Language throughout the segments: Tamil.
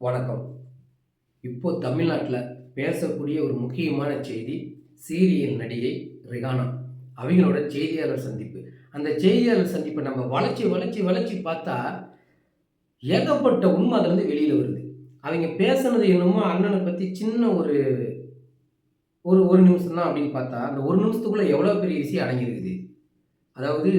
வணக்கம். இப்போ தமிழ்நாட்டில் பேசக்கூடிய ஒரு முக்கியமான செய்தி சீரியல் நடிகை ரிகானா அவங்களோட செய்தியாளர் சந்திப்பு. அந்த செய்தியாளர் சந்திப்பை நம்ம வளைச்சி வளைச்சி வளைச்சி பார்த்தா ஏகப்பட்ட உண்மை அதுலேருந்து வெளியில் வருது. அவங்க பேசுனது என்னமோ அண்ணனை பற்றி சின்ன ஒரு ஒரு ஒரு நிமிஷம் தான் அப்படின்னு பார்த்தா அந்த ஒரு நிமிஷத்துக்குள்ளே எவ்வளோ பெரிய விஷயம் அடங்கியிருக்குது. அதாவது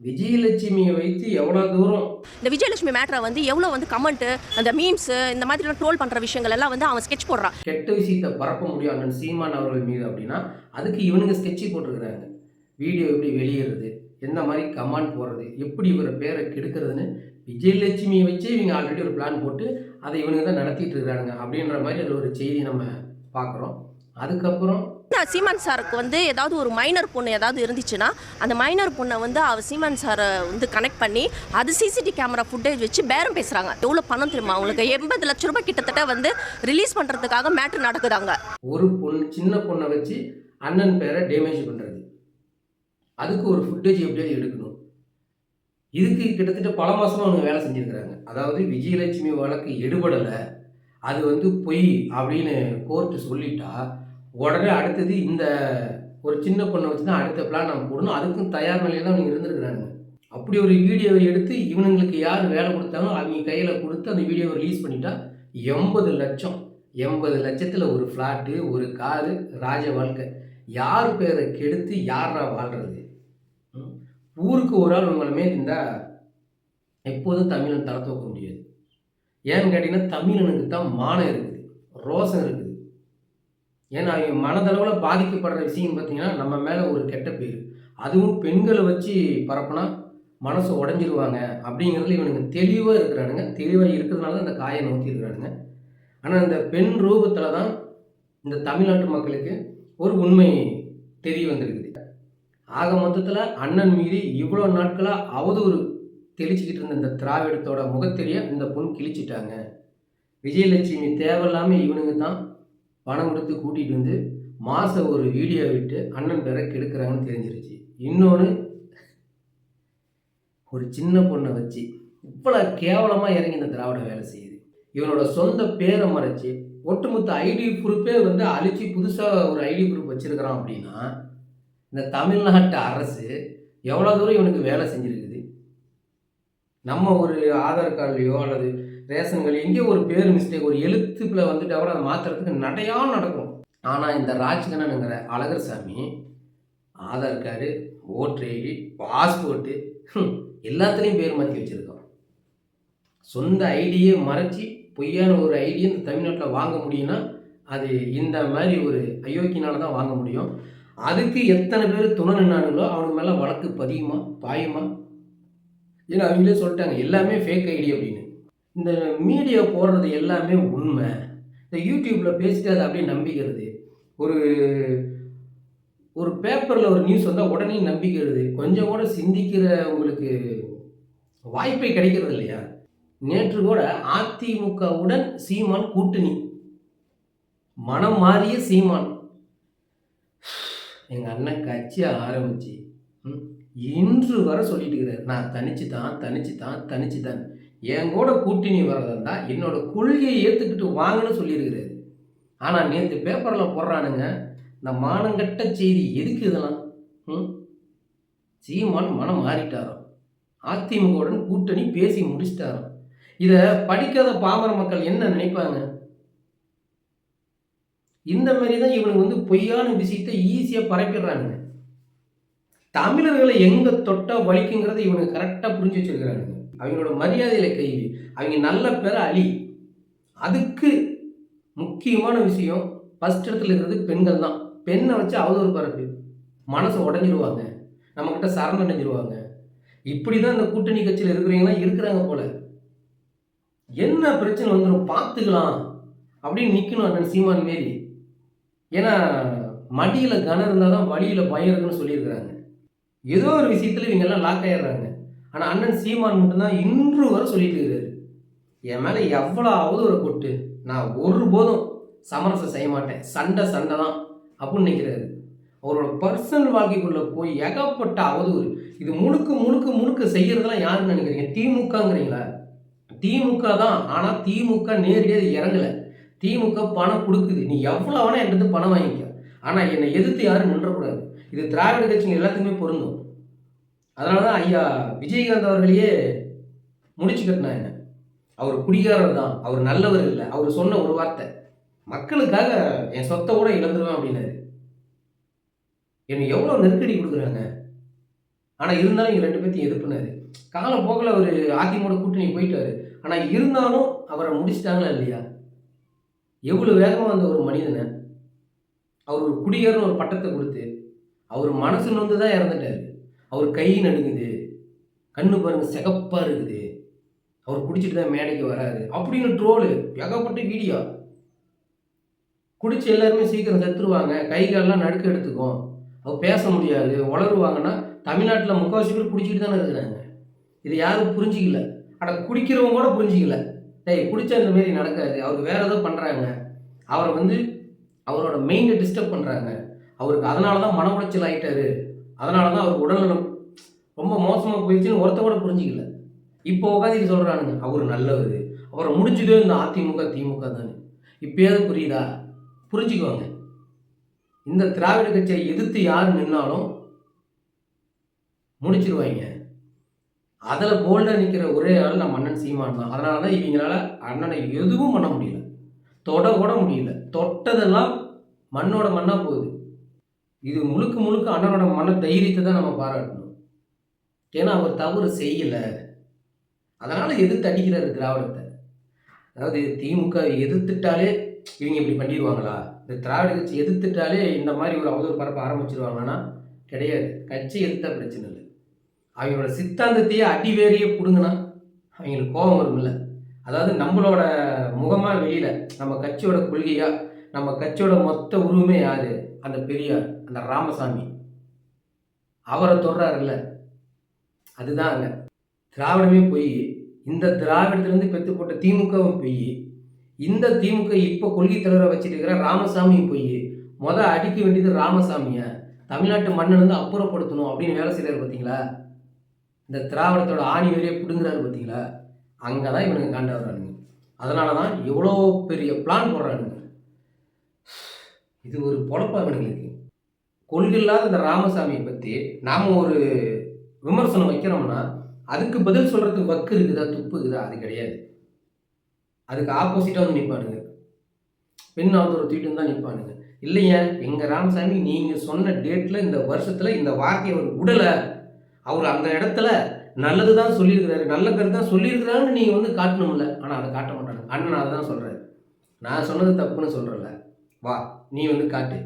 விஜயலட்சுமியை வைத்து எவ்வளோ தூரம்? இந்த விஜயலட்சுமி மேட்ரை வந்து எவ்வளோ வந்து கமெண்ட் அந்த மீம்ஸ் இந்த மாதிரிலாம் ட்ரோல் பண்ணுற விஷயங்கள் எல்லாம் வந்து அவன் ஸ்கெட்ச் போடுறான் கெட்ட விஷயத்தை பரப்ப முடியும் அண்ணன் சீமான் அவர்கள் மீது அப்படின்னா அதுக்கு இவனுங்க ஸ்கெட்சு போட்டிருக்கிறாங்க. வீடியோ எப்படி வெளியேறது எந்த மாதிரி கமாண்ட் போடுறது எப்படி இவரை பேரை கெடுக்கிறதுன்னு விஜயலட்சுமியை வச்சு இவங்க ஆல்ரெடி ஒரு பிளான் போட்டு அதை இவனுங்க தான் நடத்திட்டு இருக்கிறாங்க அப்படின்ற மாதிரி அதில் ஒரு செய்தி நம்ம பார்க்குறோம். அதுக்கப்புறம் நான் சீமான் சாருக்கு வந்து ஏதாவது ஒரு மைனர் பொண்ணு ஏதாவது இருந்துச்சுன்னா அந்த மைனர் பொண்ணை வந்து அவர் சீமான் சாரை வந்து கனெக்ட் பண்ணி அது சிசிடி கேமரா ஃபுட்டேஜ் வச்சு பேரம் பேசுகிறாங்க எவ்வளோ பணம் தெரியுமா அவங்களுக்கு? எண்பது லட்ச ரூபாய் கிட்டத்தட்ட வந்து ரிலீஸ் பண்ணுறதுக்காக மேட்ரு நடக்குதாங்க. ஒரு பொண்ணு சின்ன பொண்ணை வச்சு அண்ணன் பேரை டேமேஜ் பண்ணுறது அதுக்கு ஒரு ஃபுட்டேஜ் எப்படியாவது எடுக்கணும். இதுக்கு கிட்டத்தட்ட பல மாதமாக அவங்க வேலை செஞ்சுருக்கிறாங்க. அதாவது விஜயலட்சுமி வழக்கு எடுபடலை. அது வந்து பொய் அப்படின்னு கோர்ட்டு சொல்லிட்டா உடனே அடுத்தது இந்த ஒரு சின்ன பொண்ணை வச்சு தான் அடுத்த பிளான் நம்ம போடணும். அதுக்கும் தயார் நிலையில் தான் அவங்க இருந்திருக்கிறாங்க. அப்படி ஒரு வீடியோவை எடுத்து இவனுங்களுக்கு யார் வேலை கொடுத்தாங்களோ அவங்க கையில் கொடுத்து அந்த வீடியோவை ரிலீஸ் பண்ணிட்டா எண்பது லட்சம். எண்பது லட்சத்தில் ஒரு ஃப்ளாட்டு ஒரு காரு ராஜ வாழ்க்கை. யார் பேரை கெடுத்து யாரா வாழ்கிறது ஊருக்கு ஒரு ஆள் உங்களை மேல் இருந்தால் எப்போதும் தமிழன் தலை தூக்க முடியாது. ஏன்னு கேட்டிங்கன்னா தமிழனுக்கு தான் மானம் இருக்குது. ரோசம் இருக்குது. ஏன்னா அவங்க மனதளவில் பாதிக்கப்படுற விஷயம் பார்த்திங்கன்னா நம்ம மேலே ஒரு கெட்ட பேர். அதுவும் பெண்களை வச்சு பரப்புனா மனசு உடஞ்சிருவாங்க அப்படிங்கிறதுல இவனுங்க தெளிவாக இருக்கிறானுங்க. தெளிவாக இருக்கிறதுனால தான் அந்த காயை நோக்கி இருக்கிறானுங்க ஆனால் இந்த பெண் ரூபத்தில் தான் இந்த தமிழ்நாட்டு மக்களுக்கு ஒரு உண்மை தெரிய வந்திருக்குது. ஆக மொத்தத்தில் அண்ணன் மீது இவ்வளோ நாட்களாக அவதூறு தெளிச்சிக்கிட்டு இருந்த இந்த திராவிடத்தோட முகத்தெரிய இந்த பொண்ணு கிழிச்சிட்டாங்க. விஜயலட்சுமி தேவையில்லாமல் இவனுங்க தான் பணம் கொடுத்து கூட்டிகிட்டு வந்து மாதம் ஒரு வீடியோ விட்டு அண்ணன் பேரை கெடுக்கிறாங்கன்னு தெரிஞ்சிருச்சு. இன்னொன்று ஒரு சின்ன பொண்ணை வச்சு இவ்வளோ கேவலமாக இறங்கி இந்த திராவிட வேலை செய்யுது. இவனோட சொந்த பேரை மறைச்சி ஒட்டுமொத்த ஐடி ப்ரூஃபே வந்து அழிச்சு புதுசாக ஒரு ஐடி ப்ரூஃப் வச்சுருக்கிறான் அப்படின்னா இந்த தமிழ்நாட்டு அரசு எவ்வளோ தூரம் இவனுக்கு வேலை செஞ்சுருக்குது? நம்ம ஒரு ஆதார் கார்டுலையோ அல்லது ரேஷன் கார்டு எங்கேயோ ஒரு பேர் மிஸ்டேக் ஒரு எழுத்துப்பில் வந்துட்டு கூட அதை மாற்றுறதுக்கு நடையாக நடக்கும். ஆனால் இந்த ராஜ்கண்ணனுங்கிற Azhagar Sami Aadhaar card voter ID passport எல்லாத்துலேயும் பேர் மாற்றி வச்சுருக்கோம் சொந்த ஐடியை மறைச்சி பொய்யான ஒரு ஐடியை இந்த தமிழ்நாட்டில் வாங்க முடியும்னா அது இந்த மாதிரி ஒரு அயோக்கியனால தான் வாங்க முடியும். அதுக்கு எத்தனை பேர் துணை நின்னானுங்களோ அவனுக்கு மேலே வழக்கு பதியுமா பாயுமா? ஏன்னா அவங்களே சொல்லிட்டாங்க எல்லாமே ஃபேக் ஐடி அப்படின்னு. இந்த மீடியா போடுறது எல்லாமே உண்மை. இந்த யூடியூப்பில் பேசிட்டு அதை அப்படியே நம்பிக்கிறது. ஒரு ஒரு பேப்பரில் ஒரு நியூஸ் வந்தால் உடனே நம்பிக்கிறது. கொஞ்சம் கூட சிந்திக்கிற உங்களுக்கு வாய்ப்பே கிடைக்கிறது இல்லையா? நேற்று கூட அதிமுகவுடன் சீமான் கூட்டணி. மனம் மாறிய சீமான். எங்கள் அண்ணன் கட்சியை ஆரம்பிச்சு. ம், இன்று வர சொல்லிட்டு இருக்கிறார். நான் தனிச்சு தான் தனிச்சு தான் தனிச்சு தான் என் கூட கூட்டணி வரதா என்னோட கொள்கையை ஏற்றுக்கிட்டு வாங்கன்னு சொல்லியிருக்கிறாரு. ஆனால் நேற்று பேப்பரில் போடுறானுங்க இந்த மானங்கட்ட செய்தி எதுக்கு இதெல்லாம்? ம்? சீமான் மனம் மாறிட்டாராம். அதிமுகவுடன் கூட்டணி பேசி முடிச்சிட்டாராம். இதை படிக்காத பாமர மக்கள் என்ன நினைப்பாங்க? இந்த மாதிரி தான் இவனுக்கு வந்து பொய்யான விஷயத்தை ஈஸியாக பரப்பிடுறானுங்க. தமிழர்களை எங்கே தொட்டா வலிக்குங்கிறத இவனுக்கு கரெக்டாக புரிஞ்சு வச்சுருக்கிறானுங்க. அவங்களோட மரியாதையில் கைவி அவங்க நல்ல பேரை அழி. அதுக்கு முக்கியமான விஷயம் ஃபஸ்ட் இடத்துல இருக்கிறது பெண்கள் தான். பெண்ணை வச்சு அவதூறு பரப்பு. மனசு உடஞ்சிருவாங்க. நம்மக்கிட்ட சரணடைஞ்சிருவாங்க இப்படி தான் இந்த கூட்டணி கட்சியில் இருக்கிறீங்கன்னா இருக்கிறாங்க போல. என்ன பிரச்சனை வந்துடும் பார்த்துக்கலாம். அப்படின்னு நிற்கணும் அண்ணன் சீமான் மாரி ஏன்னா மடியில் கனம் இருந்தால் தான் வழியில் பயம் இருக்குன்னு சொல்லியிருக்கிறாங்க. ஏதோ ஒரு விஷயத்தில் இவங்கெல்லாம் லாக் ஆயிடுறாங்க. ஆனால் அண்ணன் சீமான் மட்டும்தான் இன்று வரை சொல்லிட்டு இருக்கிறாரு என் மேலே எவ்வளோ ஒரு கொட்டு. நான் ஒருபோதும் சமரசம் செய்ய மாட்டேன். சண்டை சண்டை தான் அப்படின்னு நினைக்கிறாரு. அவரோட பர்சனல் வாழ்க்கைக்குள்ளே போய் ஏகப்பட்ட அவதூறு. இது முழுக்க முழுக்க முழுக்க செய்கிறதெல்லாம் யாருன்னு நினைக்கிறீங்க? திமுகங்கிறீங்களா? திமுக தான் ஆனால் திமுக நேரடியாக இறங்கலை. திமுக பணம் கொடுக்குது. நீ எவ்வளோ வேணால் என்கிட்ட பணம் வாங்கிக்க. ஆனால் என்னை எதிர்த்து யாரும் நின்றக்கூடாது. இது திராவிட கட்சிங்க எல்லாத்துக்குமே பொருந்தும். அதனால தான் ஐயா விஜயகாந்த் அவர்களையே முடிச்சு கட்டினா என்ன? அவர் குடிகாரர் தான். அவர் நல்லவர் இல்லை. அவர் சொன்ன ஒரு வார்த்தை. மக்களுக்காக என் சொத்தை கூட இழந்துருவேன் அப்படின்னாரு. என்னை எவ்வளோ நெருக்கடி கொடுக்குறாங்க? ஆனால் இருந்தாலும் இங்கே ரெண்டு பேர்த்தையும் எதிர்ப்புனாரு. காலப்போக்கில் அவர் அதிமுக கூட்டணி போயிட்டாரு. ஆனால் இருந்தாலும் அவரை முடிச்சிட்டாங்களா இல்லையா? எவ்வளோ வேகமாக வந்த ஒரு மனிதனை. அவர் ஒரு குடிகாரன்னு ஒரு பட்டத்தை கொடுத்து அவர் மனசு நொந்து தான் இறந்துட்டாரு. அவர் கை நடுங்குது. கண்ணு பாருங்க சிகப்பா இருக்குது. அவர் குடிச்சிட்டு தான் மேடைக்கு வராது அப்படின்னு ட்ரோலு ஏகப்பட்ட வீடியோ. குடிச்சு எல்லாருமே சீக்கிரம் செத்துருவாங்க. கை காலெல்லாம் நடுக்க எடுத்துக்கும். அவர் பேச முடியாது. வளருவாங்கன்னா தமிழ்நாட்டில் முக்கால்வாசி பேர் குடிச்சிட்டு தானே இருக்கிறாங்க. இது யாரும் புரிஞ்சிக்கல. ஆனால் குடிக்கிறவங்க கூட புரிஞ்சிக்கல. டேய் குடிச்சா இந்த மாரி நடக்காது. அவர் வேற ஏதோ பண்ணுறாங்க அவரை வந்து அவரோட மெயினை டிஸ்டர்ப் பண்ணுறாங்க அவருக்கு அதனால தான் மன உளைச்சல் ஆகிட்டாரு அதனால தான் அவர் உடல்நலம் ரொம்ப மோசமாக போயிடுச்சுன்னு ஒருத்த கூட புரிஞ்சிக்கல. இப்போ உட்காந்துட்டு சொல்கிறானுங்க அவர் நல்லவர். அவரை முடிச்சதே இந்த அதிமுக திமுக தானே. இப்போயாவது புரியுதா? புரிஞ்சுக்குவாங்க. இந்த திராவிட கட்சியை எதிர்த்து யார் நின்னாலும் முடிச்சிருவாங்க. அதில் போல்டாக நிற்கிற ஒரே ஆள் நம்ம அண்ணன் சீமான் தான். அதனால தான் இவங்களால அண்ணனை எதுவும் பண்ண முடியல. தொட கூட முடியல. தொட்டதெல்லாம் மண்ணோட மண்ணாக போகுது. இது முழுக்க முழுக்க அண்ணனோட மன தைரியத்தை தான் நம்ம பாராட்டணும். ஏன்னா அவர் தவறு செய்யலை. அதனால் எதிர்த்து அடிக்கிறாரு திராவிடத்தை. அதாவது திமுக எதிர்த்துட்டாலே இவங்க இப்படி பண்ணிடுவாங்களா? இந்த திராவிட கட்சி எதிர்த்துட்டாலே இந்த மாதிரி ஒரு அவதூறு பரப்ப ஆரம்பிச்சிருவாங்கன்னா கிடையாது. கட்சி எதிர்த்தா பிரச்சனை இல்லை. அவங்களோட சித்தாந்தத்தையே அடிவேறையே பிடுங்கினா அவங்களுக்கு கோபம் வரும்ல. அதாவது நம்மளோட முகமாக வெளியில் நம்ம கட்சியோட கொள்கையாக நம்ம கட்சியோட மொத்த உருவமே யார்? அந்த பெரியார். அந்த ராமசாமி. அவரை தொடுறாருல்ல. அதுதான் அங்க. திராவிடமே போய் இந்த திராவிடத்திலேருந்து பெற்று போட்ட திமுகவும் போய் இந்த திமுக இப்போ கொள்கை தலைவரை வச்சுட்டு இருக்கிற ராமசாமியும் போய் மொதல் அடிக்க வேண்டியது ராமசாமியை. தமிழ்நாட்டு மண்ணை அப்புறப்படுத்தணும் அப்படின்னு வேலை செய்கிறாரு பார்த்தீங்களா இந்த திராவிடத்தோட ஆணி வெளியே பிடுங்குறாரு பார்த்தீங்களா அங்கே தான் இவனுங்க காண்டாடுறானுங்க. அதனால தான் இவ்வளோ பெரிய பிளான் போடுறானுங்க. இது ஒரு பொழப்பா இவனுங்களுக்கு. கொள்கில்லாத இந்த ராமசாமியை பற்றி நாம் ஒரு விமர்சனம் வைக்கிறோம்னா அதுக்கு பதில் சொல்கிறதுக்கு வக்கு இருக்குதா துப்பு இருக்குதா? அது கிடையாது. அதுக்கு ஆப்போசிட்டாக வந்து நிற்பானுங்க பெண் ஒரு தூக்கிட்டு தான் நிற்பானுங்க இல்லையா எங்கள் ராமசாமி நீங்கள் சொன்ன டேட்டில் இந்த வருஷத்தில் இந்த வார்த்தையை அவர் விடலை. அவர் அந்த இடத்துல நல்லது தான் சொல்லியிருக்கிறாரு நல்ல கருத்து தான் சொல்லியிருக்கிறாருன்னு நீங்கள் வந்து காட்டணும்ல. ஆனால் அதை காட்ட மாட்டாங்க. அண்ணன் அதை தான் சொல்கிறாரு நான் சொன்னது தப்புன்னு சொல்கிறேன்ல வா நீ வந்து காட்டு.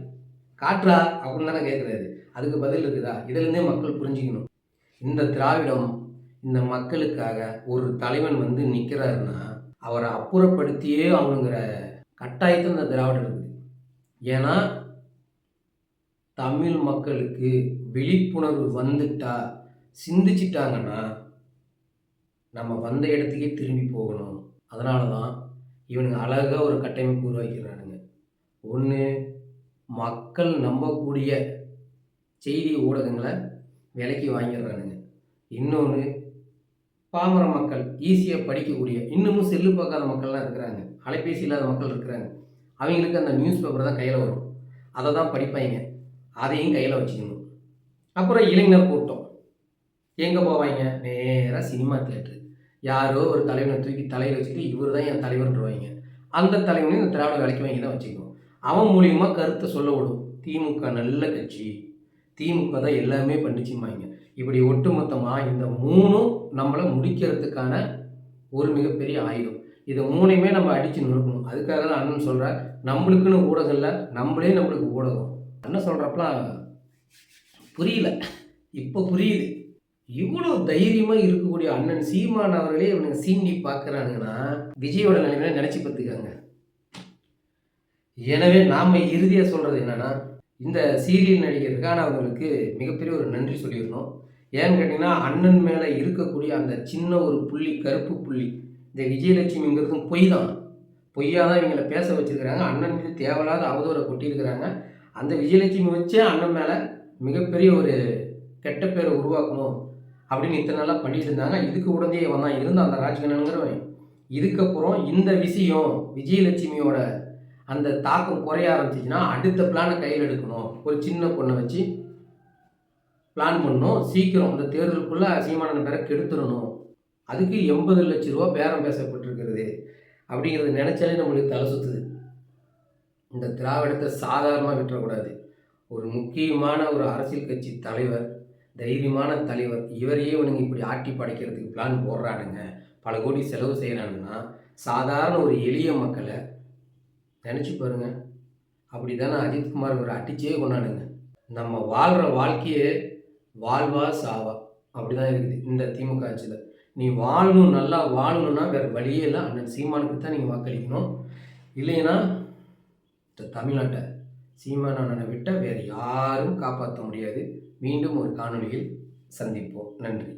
காற்றா அப்படின்னு தானே கேட்குறாரு அதுக்கு பதில் இருக்குதா? இதுலேருந்தே மக்கள் புரிஞ்சுக்கணும். இந்த திராவிடம் இந்த மக்களுக்காக ஒரு தலைவன் வந்து நிற்கிறாருன்னா அவரை அப்புறப்படுத்தியே அவனுங்கிற கட்டாயத்தில் இந்த திராவிடம் இருக்குது. ஏன்னா தமிழ் மக்களுக்கு விழிப்புணர்வு வந்துட்டா சிந்திச்சிட்டாங்கன்னா நம்ம வந்த இடத்துக்கே திரும்பி போகணும். அதனால தான் இவனுங்க அழகாக ஒரு கட்டமைப்பு உருவாக்கிறானுங்க ஒன்று மக்கள் நம்பக்கூடிய செய்தி ஊடகங்களை விலைக்கு வாங்கிடுறானுங்க. இன்னொன்று பாமர மக்கள் ஈஸியாக படிக்கக்கூடிய இன்னமும் செல்லு பார்க்காத மக்கள்லாம் இருக்கிறாங்க. அலைபேசி இல்லாத மக்கள் இருக்கிறாங்க. அவங்களுக்கு அந்த நியூஸ் பேப்பர் தான் கையில் வரும். அதை தான் படிப்பாங்க. அதையும் கையில் வச்சுக்கணும். அப்புறம் இளைஞர் கூட்டம். எங்கே போவாங்க? நேராக சினிமா தேட்டரு யாரோ ஒரு தலைவனை தூக்கி தலையில் வச்சுட்டு இவர் தான் என் தலைவர்ன்றவாங்க. அந்த தலைவனையும் இந்த திராவிட வேலைக்கு வாங்கி தான் வச்சுக்கணும். அவன் மூலியமாக கருத்தை சொல்ல விடும். திமுக நல்ல கட்சி. திமுக தான் எல்லாமே பண்ணிச்சுமாங்க இப்படி ஒட்டுமொத்தமாக இந்த மூணும் நம்மளை முடிக்கிறதுக்கான ஒரு மிகப்பெரிய ஆயுதம். இதை மூணையுமே நம்ம அடித்து நொறுக்கணும். அதுக்காக தான் அண்ணன் சொல்கிறார் நம்மளுக்குன்னு ஊடகம் இல்லை நம்மளே நம்மளுக்கு ஊடகம். அண்ணன் சொல்கிறப்பலாம் புரியல. இப்போ புரியுது. இவ்வளோ தைரியமாக இருக்கக்கூடிய அண்ணன் சீமான் அவர்களே இவனுங்க சீண்டி பார்க்குறானுங்கன்னா விஜயோட நிலைமையில நினச்சி பார்த்துக்காங்க. எனவே நாம் இறுதியாக சொல்கிறது என்னன்னா இந்த சீரியல் நடிகருக்கான அவங்களுக்கு மிகப்பெரிய ஒரு நன்றி சொல்லிடணும். ஏன்னு கேட்டிங்கன்னா அண்ணன் மேலே இருக்கக்கூடிய அந்த சின்ன ஒரு புள்ளி கருப்பு புள்ளி இந்த விஜயலட்சுமிங்கிறதும் பொய் தான். பொய்யாக தான் இவங்களை பேச வச்சுருக்கிறாங்க. அண்ணன் மீது தேவையில்லாத அவதூறை கொட்டியிருக்கிறாங்க. அந்த விஜயலட்சுமி வச்சே அண்ணன் மேலே மிகப்பெரிய ஒரு கெட்ட பேரை உருவாக்கணும் அப்படின்னு இத்தனை நாளாக பண்ணிட்டு இருந்தாங்க. இதுக்கு உடனே வந்தான் தான். இருந்தான் அந்த ராஜ்கண்ணனுங்கிறவன். இதுக்கப்புறம் இந்த விஷயம் விஜயலட்சுமியோட அந்த தாக்கம் குறைய ஆரம்பிச்சிச்சுன்னா அடுத்த பிளானை கையில் எடுக்கணும். ஒரு சின்ன பொண்ணை வச்சு பிளான் பண்ணணும். சீக்கிரம் அந்த தேர்தலுக்குள்ளே சீமானன் பேரை கெடுத்துடணும். அதுக்கு எண்பது லட்ச ரூபா பேரம் பேசப்பட்டிருக்கிறது. அப்படிங்கிறத நினச்சாலே நம்மளுக்கு தலை சுத்துது. இந்த திராவிடத்தை சாதாரணமாக விட்டுறக்கூடாது. ஒரு முக்கியமான ஒரு அரசியல் கட்சி தலைவர் தைரியமான தலைவர் இவரையே இவனுங்க இப்படி ஆட்டி படைக்கிறதுக்கு பிளான் போடுறானுங்க. பல கோடி செலவு செய்கிறானுங்கன்னா சாதாரண ஒரு எளிய மக்களை நினச்சி பாருங்கள் அப்படி தானே அஜித்குமார் ஒரு அடிச்சே கொண்டாடுங்க. நம்ம வாழ்கிற வாழ்க்கையே வாழ்வா சாவா. அப்படி தான் இருக்குது இந்த திமுக ஆட்சியில். நீ வாழணும் நல்லா வாழணும்னா வேறு வழியே இல்லை. அண்ணன் சீமானுக்கு தான் நீங்கள் வாக்களிக்கணும். இல்லைன்னா தமிழ்நாட்டை சீமான அண்ணனை விட்ட வேறு யாரும் காப்பாற்ற முடியாது. மீண்டும் ஒரு காணொலியில் சந்திப்போம். நன்றி.